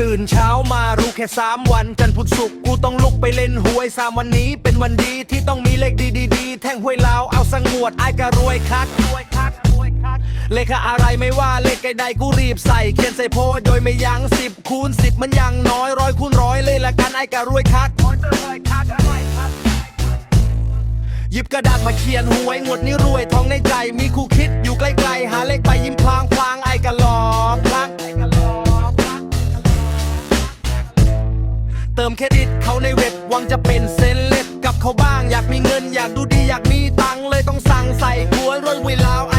ตื่นเช้ามารู้แค่สามวัน จันพุธสุกกูต้องลุกไปเล่นหวยสามวันนี้เป็นวันดีที่ต้องมีเลขดีๆแท่งหวยลาวเอาสังงวดไอากะรวยคักรวยคัก เลขอะไรไม่ว่าเลขใดๆกูรีบใส่เขียนใส่โพสโดยไม่ยั้งสิบคูณสิบมันยังน้อยร้อยคูณร้อยเลยละกันไอ้ก็รวยคักรวยคักยิบกระดาษมาเขียนหวยงวดนี้รวยทองในใจมีคู่คิดอยู่ใกล้ๆหาเลขไปยิ้มพลางพลางไอ้กะหลอกพลางไอ้กะลอกเติมเครดิตเขาในเว็บหวังจะเป็นเซนเล็บกับเขาบ้างอยากมีเงินอยากดูดีอยากมีตังค์เลยต้องสั่งใส่กล้วยรวยเวลาวไ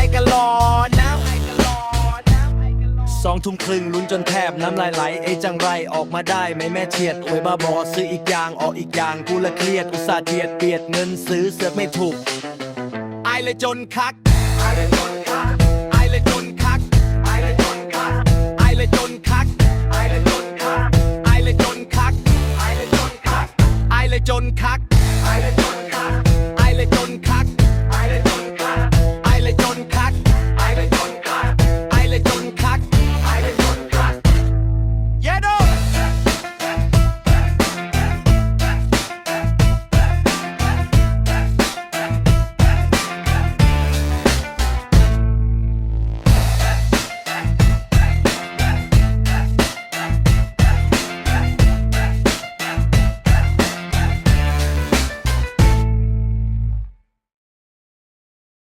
สองทุ่มครึ่งลุ้นจนแทบน้ำลายไหลเอจังไรออกมาได้ไม่แม่เฉียดโวยบ้าบอซื้ออีกอย่างออกอีกอย่างกูละเครียดอุตส่าห์เจียดเบียดเงินซื้อเสือกไม่ถูกไอเลยจนคักไอเลยจนคักไอเลยจนคักไอเลยจนคักไอเลยจนคักไอเลยจนคักไอเลยจนคักไอเลยจนคักไอเลยจนคักไอเลยจนคัก